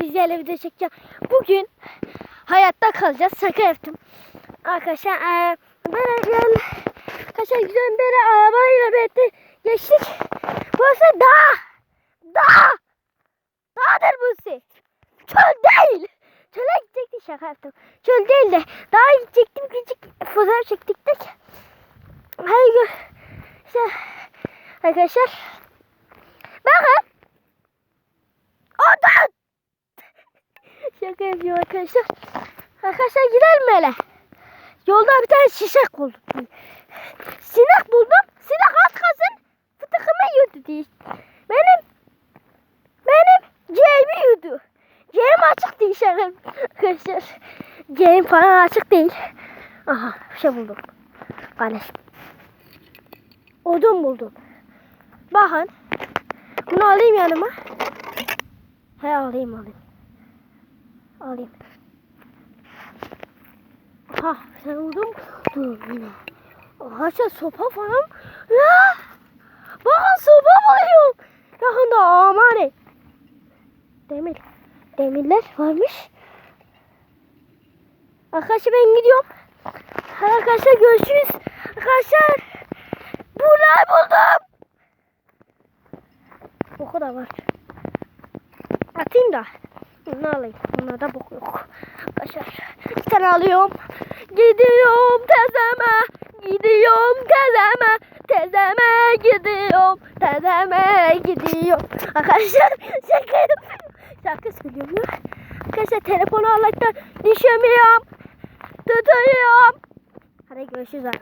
Sizlerle video çekeceğim. Bugün hayatta kalacağız. Şaka yaptım. Arkadaşlar eee böyle gel. Arkadaşlar güzel böyle arabayla birlikte geçtik. Burası dağ. Dağ. Dağdır burası. Çöl değil. Çöle gidecektik şaka yaptım. Çöl değil de dağa gidecektim. Küçük fotoğraf çektiktik. Hadi gör. İşte arkadaşlar. Bakın. Oradan. Şaka yapıyorum arkadaşlar. Arkadaşlar gidelim hele. Yolda bir tane şişek buldum. Sinek buldum. Sinek az kalsın fıtıkımı yiyordu diye. Benim benim ciğerimi yiyordu. Ciğerim açık değil şaka arkadaşlar. Ciğerim falan açık değil. Aha bir şey buldum. Kardeşim. Odun buldum. Bakın. Bunu alayım yanıma. He alayım alayım. Alayım. Ha sen odun Dur yine. Arkadaşlar sopa falan. Ya. Bakın sopa buluyorum. Yakında aman Demir. Demirler varmış. Arkadaşlar ben gidiyorum. Arkadaşlar görüşürüz. Arkadaşlar. Bunlar buldum. O kadar var. Atayım da. Ne alayım? Bunlarda bok yok. Arkadaşlar. Bir tane alıyorum. Gidiyorum tezeme. Gidiyorum tezeme. Tezeme gidiyorum. Tezeme gidiyorum. Arkadaşlar şaka. Şarkı söylüyorum ya. Arkadaşlar telefonu Allah'tan düşemiyorum. Tutuyorum. Hadi görüşürüz.